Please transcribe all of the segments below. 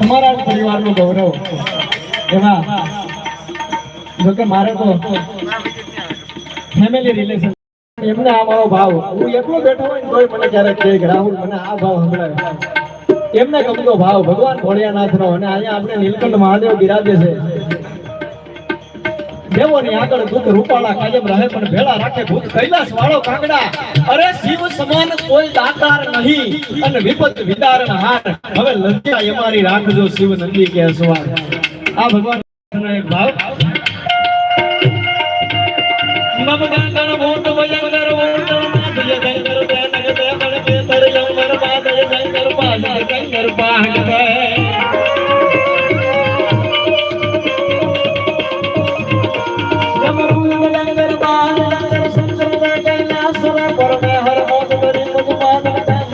તમારા જ પરિવારનું ગૌરવ. એમાં જોકે મારે તો ફેમિલી રિલેશન એમને આ મારો ભાવ. હું એટલો બેઠો હોય ને તોય મને ક્યારેક કહે કે રાહુલ, મને આ ભાવ સંભળાય. એમને ગમતો ભાવ ભગવાન ભોળિયાનાથનો અને અહીંયા આપણે નીલકંઠ મહાદેવ બિરાજે છે. દેવોની આગળ દુઃખ રૂપાળા કાયમ રહે પણ ભેળા રાખે ભૂત કૈલાસ વાળો કાંગડા. અરે શિવ સમાન કોઈ દાતાર નહીં અને વિપત વિદારણ હાર. હવે લજ્જા અમારી રાખજો શિવ નંદી કે સવાર આ ભગવાન એક ભાવ. મમ ગંગણ ભૂત ભયંકર ભૂત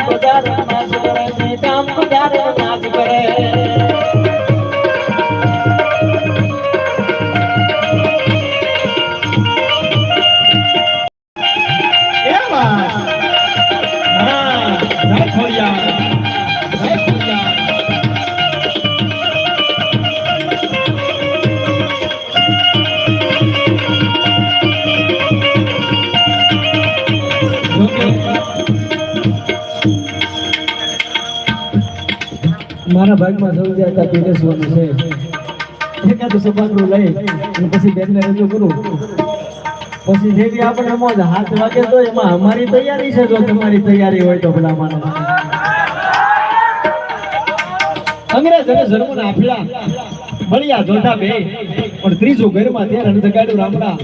પધારો નાગ પડે છે કામ પધારો નાગ પડે. મારા ભાગમાં સૌથી હતા પીરેસવાનું છે. એકાદું સપાટું લઈ અને પછી બેનને રજૂ કરું. પછી જેવી આપણે એમાં હાથ લાગે તો એમાં અમારી તૈયારી છે. જો તમારી તૈયારી હોય તો ભલા માનો. અંગ્રેજ અને જર્મન આફલા મળ્યા જોતા બે. પણ ત્રીજું ઘરમાં ત્યાં રણધગાડ્યું રામડા.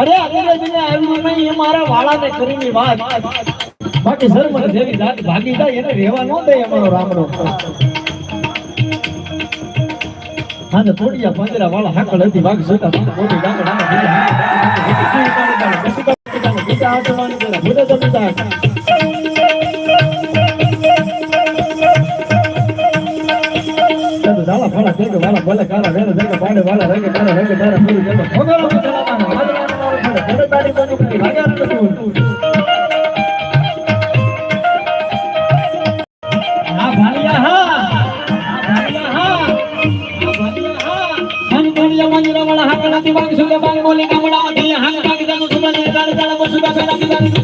અરે અંગ્રેજને આવ્યું નહીં, એ મારા વાળાને કરીને વાત. બાકી જર્મન જેવી જાત ભાગી જાય, એને રહેવા ન દે અમારો રામડો હા થોડીયા પાંજરા વાળા હાકળ હતી વાઘ જોતા મોટી ડાંગર દાલા ફાળા કે વાળા ભલે કાળા વેર જગે પાડે વાળા રંગે તારા રંગે તારા મંજરા વાળા હાકડા દિવાંગ સુલે બાંગ મોલી કામડા મધી હંગ કાંગ જાનું સુબા ને દાળ